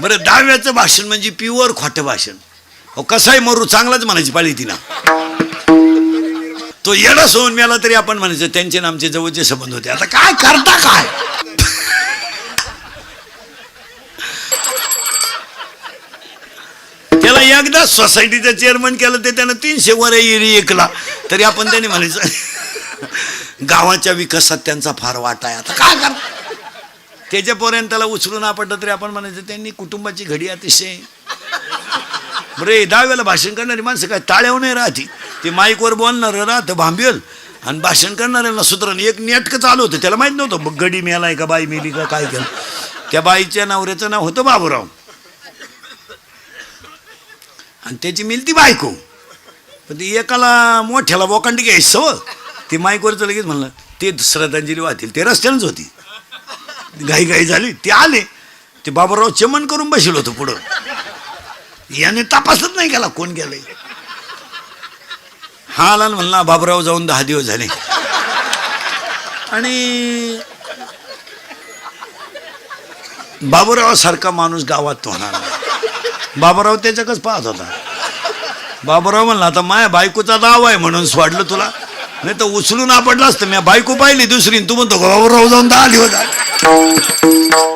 बरं दहाव्याचं भाषण म्हणजे प्युअर खोटं भाषण. अहो कसाही मरू चांगलाच म्हणायची पाळी तिला. तो येडा सोडून मिळाला तरी आपण म्हणायचं त्यांचे आमचे जवळचे संबंध होते. आता काय करता काय? त्याला एकदा सोसायटीचं चेअरमन केलं ते त्यानं तीनशे वर एरी एकला. तरी आपण त्याने म्हणायचं गावाच्या विकासात त्यांचा फार वाटा आहे. आता काय करता? त्याच्यापर्यंत त्याला उचलून आपटलं तरी आपण म्हणायचं त्यांनी कुटुंबाची घडी अतिशय. बरे दहाव्याला भाषण करणारी माणसं काय टाळ्यावर नाही राहती. ते माईकवर बोलणार राहतं भांबेल आणि भाषण करणाऱ्यांना सुतरण एक नेटकं चालू होतं. त्याला माहीत नव्हतं मग गडी मेलाय का बाई मेली का काय केलं? त्या बाईच्या नवऱ्याचं नाव होतं बाबूराव. आणि त्याची मिलती बायको. पण ती एकाला मोठ्याला बोकांडी घ्यायचं हो ते माईकवरचं लगेच म्हणलं ते श्रद्धांजली वाहतील ते रस्त्यानंच होती. घाई घाई झाली ते आले. ते बाबाराव चमन करून बसेल होतं पुढं. याने तपासत नाही गेला कोण गेलंय. हा आला म्हणला बाबराव जाऊन दहा दिवस झाले. आणि बाबूराव सारखा माणूस गावात होणार बाबुराव त्याच्याकच पाहत होता. बाबुराव म्हणला आता माया बायकोचा दाव आहे म्हणून सोडलं तुला. नाही तर उचलून आपडलं असतं. मी बायको पाहिली दुसरी न तू म्हणतो बाबूराव जाऊन दहा दिवस झाले. Thank you.